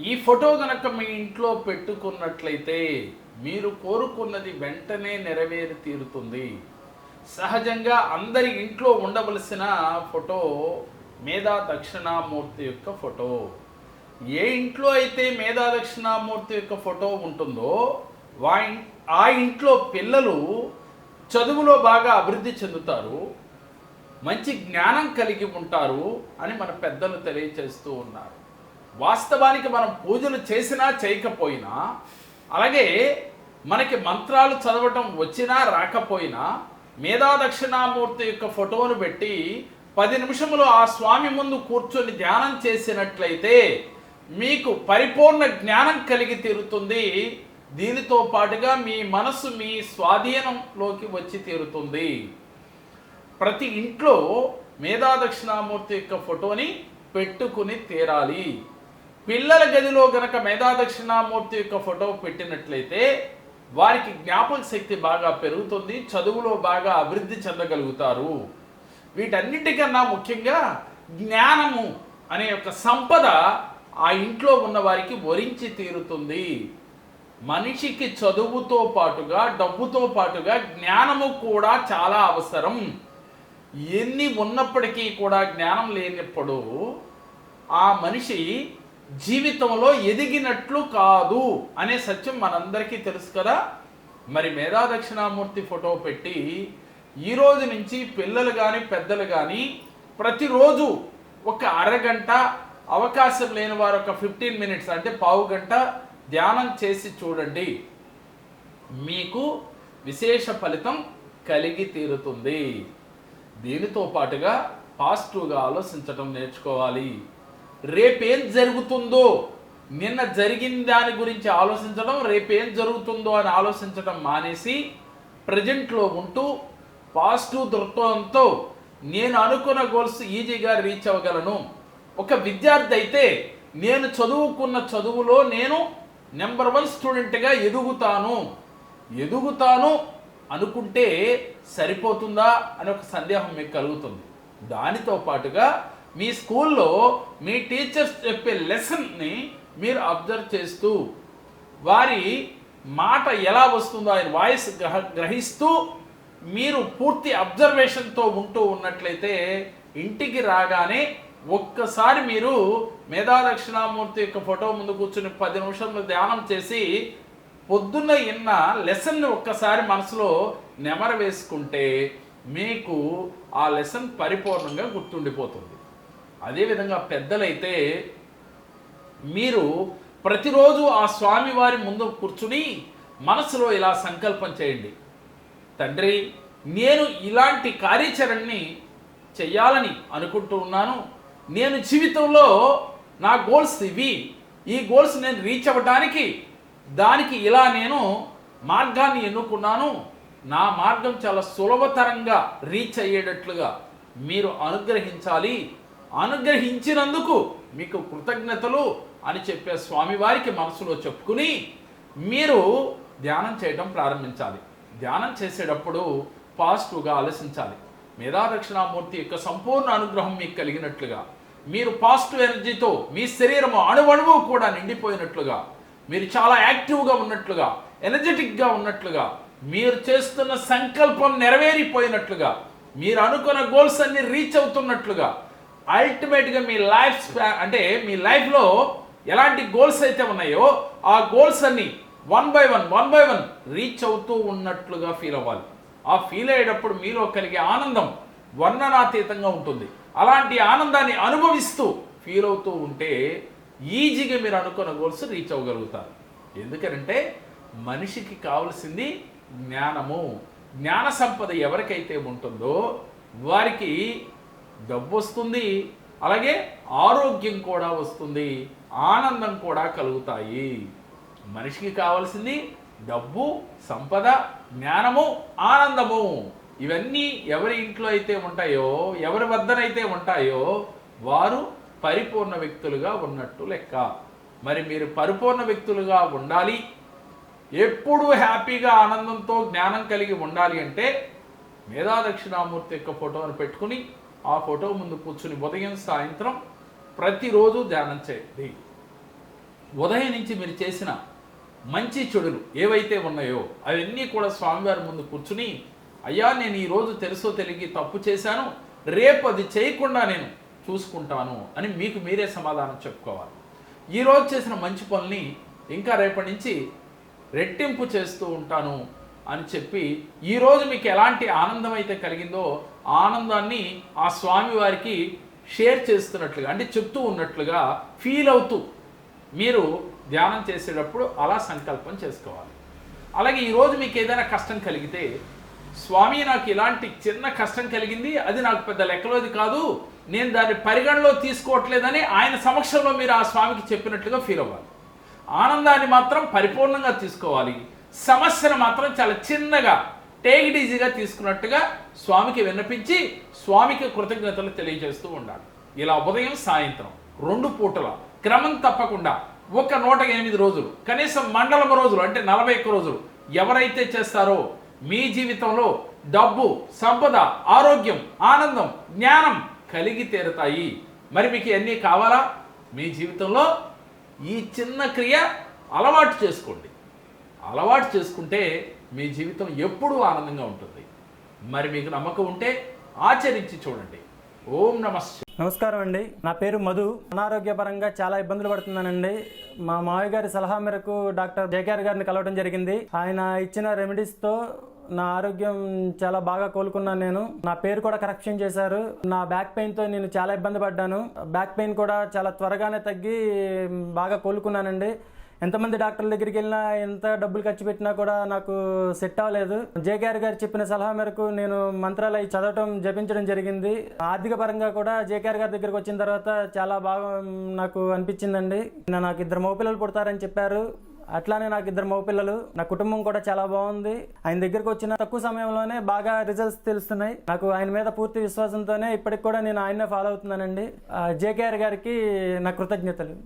ఈ ఫోటో కనుక మీ ఇంట్లో పెట్టుకున్నట్లయితే మీరు కోరుకున్నది వెంటనే నెరవేరి తీరుతుంది. సహజంగా అందరి ఇంట్లో ఉండవలసిన ఫోటో మేధా దక్షిణామూర్తి యొక్క ఫోటో. ఏ ఇంట్లో అయితే మేధా దక్షిణామూర్తి యొక్క ఫోటో ఉంటుందో వా ఆ ఇంట్లో పిల్లలు చదువులో బాగా అభివృద్ధి చెందుతారు మంచి జ్ఞానం కలిగి ఉంటారు అని మన పెద్దలు తెలియచేస్తూ ఉన్నారు. వాస్తవానికి మనం పూజలు చేసినా చేయకపోయినా అలాగే మనకి మంత్రాలు చదవటం వచ్చినా రాకపోయినా మేధా దక్షిణామూర్తి యొక్క ఫోటోను పెట్టి పది నిమిషములు ఆ స్వామి ముందు కూర్చొని ధ్యానం చేసినట్లయితే మీకు పరిపూర్ణ జ్ఞానం కలిగి తీరుతుంది. దీనితో పాటుగా మీ మనసు మీ స్వాధీనంలోకి వచ్చి తీరుతుంది. ప్రతి ఇంట్లో మేధా దక్షిణామూర్తి యొక్క ఫోటోని పెట్టుకుని తీరాలి. పిల్లల గదిలో గనక మేధా దక్షిణామూర్తి యొక్క ఫోటో పెట్టినట్లయితే వారికి జ్ఞాపక శక్తి బాగా పెరుగుతుంది చదువులో బాగా అభివృద్ధి చెందగలుగుతారు. వీటన్నిటికన్నా ముఖ్యంగా జ్ఞానము అనే యొక్క సంపద ఆ ఇంట్లో ఉన్న వారికి వరించి తీరుతుంది. మనిషికి చదువుతో పాటుగా డబ్బుతో పాటుగా జ్ఞానము కూడా చాలా అవసరం. ఎన్ని ఉన్నప్పటికీ కూడా జ్ఞానం లేనప్పుడు ఆ మనిషి జీవితంలో ఎదిగినట్లు కాదు అనే సత్యం మనందరికీ తెలుసు కదా. మరి మేధా దక్షిణామూర్తి ఫోటో పెట్టి ఈ రోజు నుంచి పిల్లలు కానీ పెద్దలు కానీ ప్రతిరోజు ఒక అరగంట అవకాశం లేని వారు ఒక ఫిఫ్టీన్ మినిట్స్ అంటే పావు గంట ధ్యానం చేసి చూడండి. మీకు విశేష ఫలితం కలిగి తీరుతుంది. దీనితో పాటుగా పాజిటివ్గా ఆలోచించడం నేర్చుకోవాలి. రేపేం జరుగుతుందో నిన్న జరిగిన దాని గురించి ఆలోచించడం రేపేం జరుగుతుందో అని ఆలోచించడం మానేసి ప్రజెంట్లో ఉంటూ పాజిటివ్ దృక్పథంతో నేను అనుకున్న గోల్స్ ఈజీగా రీచ్ అవ్వగలను. ఒక విద్యార్థి అయితే నేను చదువుకున్న చదువులో నేను నెంబర్ వన్ స్టూడెంట్గా ఎదుగుతాను. ఎదుగుతాను అనుకుంటే సరిపోతుందా అని ఒక సందేహం మీకు కలుగుతుంది. దానితో పాటుగా మీ స్కూల్లో మీ టీచర్స్ చెప్పే లెసన్ని మీరు అబ్జర్వ్ చేస్తూ వారి మాట ఎలా వస్తుందో ఆయన వాయిస్ గ్రహ గ్రహిస్తూ మీరు పూర్తి అబ్జర్వేషన్తో ఉంటూ ఉన్నట్లయితే ఇంటికి రాగానే ఒక్కసారి మీరు మేధా దక్షిణామూర్తి యొక్క ఫోటో ముందు కూర్చుని పది నిమిషంలో ధ్యానం చేసి పొద్దున్న ఇన్న లెసన్ని ఒక్కసారి మనసులో నెమర వేసుకుంటే మీకు ఆ లెసన్ పరిపూర్ణంగా గుర్తుండిపోతుంది. అదేవిధంగా పెద్దలైతే మీరు ప్రతిరోజు ఆ స్వామి వారి ముందు కూర్చుని మనసులో ఇలా సంకల్పం చేయండి. తండ్రి నేను ఇలాంటి కార్యాచరణని చెయ్యాలని అనుకుంటూ ఉన్నాను. నేను జీవితంలో నా గోల్స్ ఇవి. ఈ గోల్స్ నేను రీచ్ అవ్వడానికి దానికి ఇలా నేను మార్గాన్ని ఎన్నుకున్నాను. నా మార్గం చాలా సులభతరంగా రీచ్ అయ్యేటట్లుగా మీరు అనుగ్రహించాలి. అనుగ్రహించినందుకు మీకు కృతజ్ఞతలు అని చెప్పే స్వామివారికి మనసులో చెప్పుకుని మీరు ధ్యానం చేయడం ప్రారంభించాలి. ధ్యానం చేసేటప్పుడు పాజిటివ్గా ఆలోచించాలి. మేధాదక్షిణామూర్తి యొక్క సంపూర్ణ అనుగ్రహం మీకు కలిగినట్లుగా మీరు పాజిటివ్ ఎనర్జీతో మీ శరీరము అణువణువు కూడా నిండిపోయినట్లుగా మీరు చాలా యాక్టివ్గా ఉన్నట్లుగా ఎనర్జెటిక్గా ఉన్నట్లుగా మీరు చేస్తున్న సంకల్పం నెరవేరిపోయినట్లుగా మీరు అనుకున్న గోల్స్ అన్ని రీచ్ అవుతున్నట్లుగా అల్టిమేట్గా మీ లైఫ్ స్పాన్ అంటే మీ లైఫ్లో ఎలాంటి గోల్స్ అయితే ఉన్నాయో ఆ గోల్స్ అన్నీ one by one one by one reach అవుతూ ఉన్నట్లుగా ఫీల్ అవ్వాలి. ఆ ఫీల్ అయ్యేటప్పుడు మీలో కలిగే ఆనందం వర్ణనాతీతంగా ఉంటుంది. అలాంటి ఆనందాన్ని అనుభవిస్తూ ఫీల్ అవుతూ ఉంటే ఈజీగా మీరు అనుకున్న గోల్స్ రీచ్ అవ్వగలుగుతారు. ఎందుకంటే మనిషికి కావలసింది జ్ఞానము. జ్ఞాన సంపద ఎవరికైతే ఉంటుందో వారికి డబ్బు వస్తుంది అలాగే ఆరోగ్యం కూడా వస్తుంది ఆనందం కూడా కలుగుతాయి. మనిషికి కావాల్సింది డబ్బు సంపద జ్ఞానము ఆనందము. ఇవన్నీ ఎవరి ఇంట్లో అయితే ఉంటాయో ఎవరి వద్దనైతే ఉంటాయో వారు పరిపూర్ణ వ్యక్తులుగా ఉన్నట్టు లెక్క. మరి మీరు పరిపూర్ణ వ్యక్తులుగా ఉండాలి ఎప్పుడూ హ్యాపీగా ఆనందంతో జ్ఞానం కలిగి ఉండాలి అంటే మేధా దక్షిణామూర్తి యొక్క ఫోటోను పెట్టుకుని ఆ ఫోటో ముందు కూర్చుని ఉదయం సాయంత్రం ప్రతిరోజు ధ్యానం చేయండి. ఉదయం నుంచి మీరు చేసిన మంచి చెడులు ఏవైతే ఉన్నాయో అవన్నీ కూడా స్వామివారి ముందు కూర్చుని అయ్యా నేను ఈరోజు తెలుసో తెలిగి తప్పు చేశాను రేపు అది చేయకుండా నేను చూసుకుంటాను అని మీకు మీరే సమాధానం చెప్పుకోవాలి. ఈరోజు చేసిన మంచి పనుల్ని ఇంకా రేపటి నుంచి రెట్టింపు చేస్తూ ఉంటాను. అని చెప్పి ఈరోజు మీకు ఎలాంటి ఆనందం అయితే కలిగిందో ఆనందాన్ని ఆ స్వామి వారికి షేర్ చేస్తున్నట్లుగా అంటే చెప్తూ ఉన్నట్లుగా ఫీల్ అవుతూ మీరు ధ్యానం చేసేటప్పుడు అలా సంకల్పం చేసుకోవాలి. అలాగే ఈరోజు మీకు ఏదైనా కష్టం కలిగితే స్వామి నాకు ఇలాంటి చిన్న కష్టం కలిగింది అది నాకు పెద్ద లెక్కలోది కాదు నేను దాన్ని పరిగణలో తీసుకోవట్లేదని ఆయన సమక్షంలో మీరు ఆ స్వామికి చెప్పినట్లుగా ఫీల్ అవ్వాలి. ఆనందాన్ని మాత్రం పరిపూర్ణంగా తీసుకోవాలి. సమస్యను మాత్రం చాలా చిన్నగా టేక్ ఈజీగా తీసుకున్నట్టుగా స్వామికి విన్నపించి స్వామికి కృతజ్ఞతలు తెలియజేస్తూ ఉండాలి. ఇలా ఉదయం సాయంత్రం రెండు పూటల క్రమం తప్పకుండా ఒక నూట ఎనిమిది రోజులు కనీసం మండలం రోజులు అంటే నలభై ఒక్క రోజులు ఎవరైతే చేస్తారో మీ జీవితంలో డబ్బు సంపద ఆరోగ్యం ఆనందం జ్ఞానం కలిగి తీరుతాయి. మరి మీకు అన్నీ కావాలా? మీ జీవితంలో ఈ చిన్న క్రియ అలవాటు చేసుకోండి. అలవాటు చేసుకుంటే మీ జీవితం ఎప్పుడూ ఆనందంగా ఉంటుంది. మరి మీకు నమ్మకం ఉంటే ఆచరించి చూడండి. ఓం నమస్తే నమస్కారం అండి. నా పేరు మధు. అనారోగ్యపరంగా చాలా ఇబ్బందులు పడుతున్నానండి. మా మావి గారి సలహా మేరకు డాక్టర్ జేకేఆర్ గారిని కలవడం జరిగింది. ఆయన ఇచ్చిన రెమెడీస్తో నా ఆరోగ్యం చాలా బాగా కోలుకున్నాను నేను. నా పేరు కూడా కరెక్షన్ చేశారు. నా బ్యాక్ పెయిన్తో నేను చాలా ఇబ్బంది పడ్డాను. బ్యాక్ పెయిన్ కూడా చాలా త్వరగానే తగ్గి బాగా కోలుకున్నానండి. ఎంతమంది డాక్టర్ల దగ్గరికి వెళ్ళినా ఎంత డబ్బులు ఖర్చు పెట్టినా కూడా నాకు సెట్ అవ్వలేదు. జేకేఆర్ గారు చెప్పిన సలహా మేరకు నేను మంత్రాలు అవి చదవటం జపించడం జరిగింది. ఆర్థిక పరంగా కూడా జేకేఆర్ గారి దగ్గరికి వచ్చిన తర్వాత చాలా బాగా నాకు అనిపించిందండి. నాకు ఇద్దరు మగపిల్లలు పుడతారని చెప్పారు. అట్లానే నాకు ఇద్దరు మగపిల్లలు. నా కుటుంబం కూడా చాలా బాగుంది. ఆయన దగ్గరకు వచ్చిన తక్కువ సమయంలోనే బాగా రిజల్ట్స్ తెలుస్తున్నాయి. నాకు ఆయన మీద పూర్తి విశ్వాసంతోనే ఇప్పటికి కూడా నేను ఆయన్నే ఫాలో అవుతున్నానండి. జేకేఆర్ గారికి నా కృతజ్ఞతలు.